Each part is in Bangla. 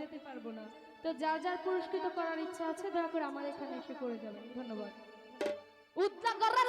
যেতে পারব না। তো যার যার পুরস্কৃত করার ইচ্ছা আছে, দয়া করে আমার এখানে এসে করে যাবেন। ধন্যবাদ। উদ্যাগরের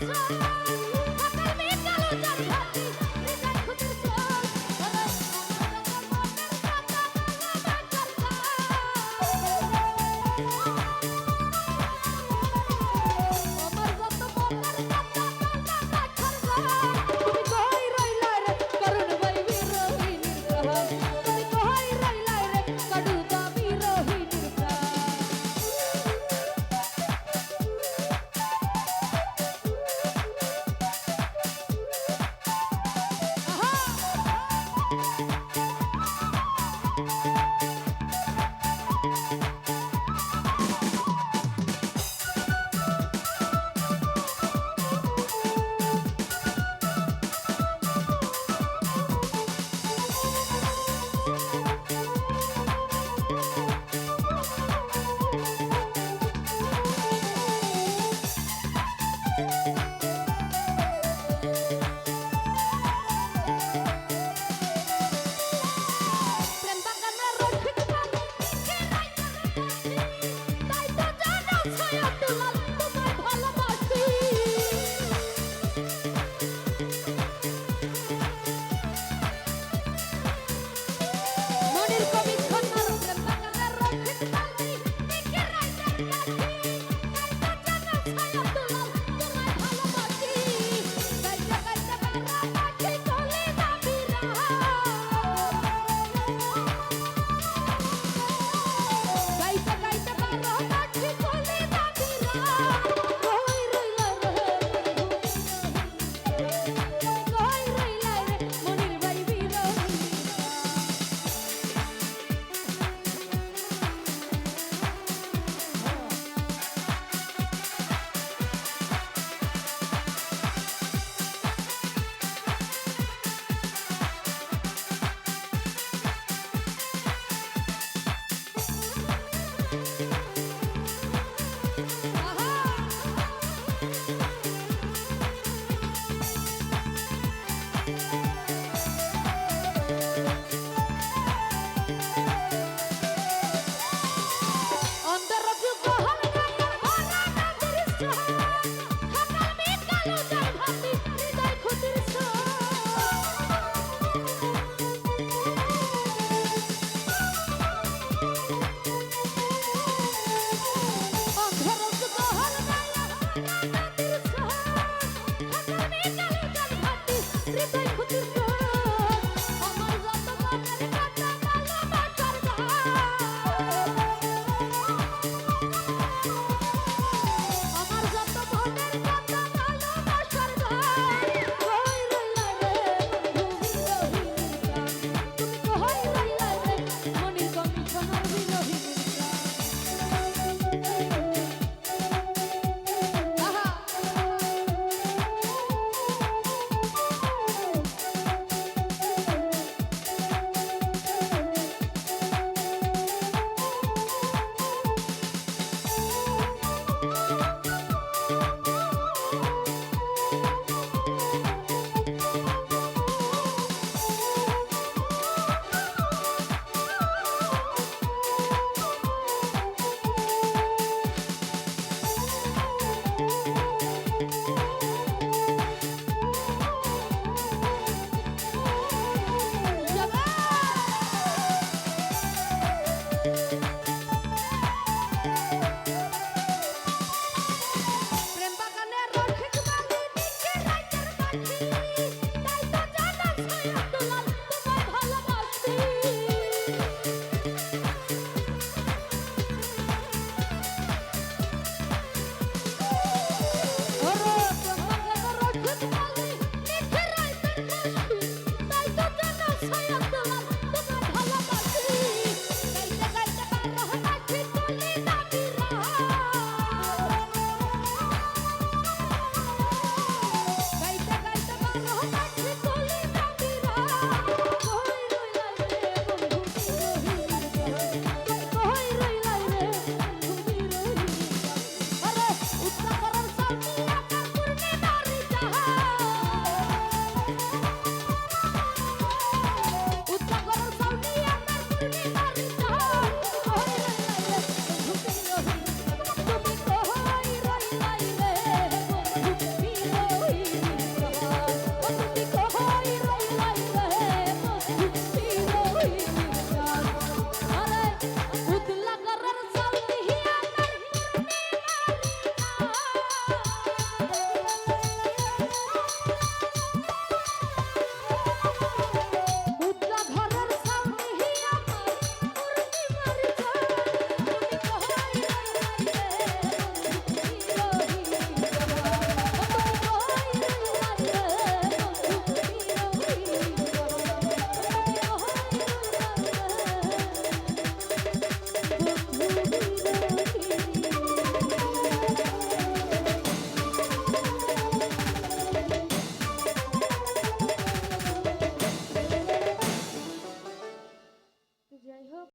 Yeah. Let's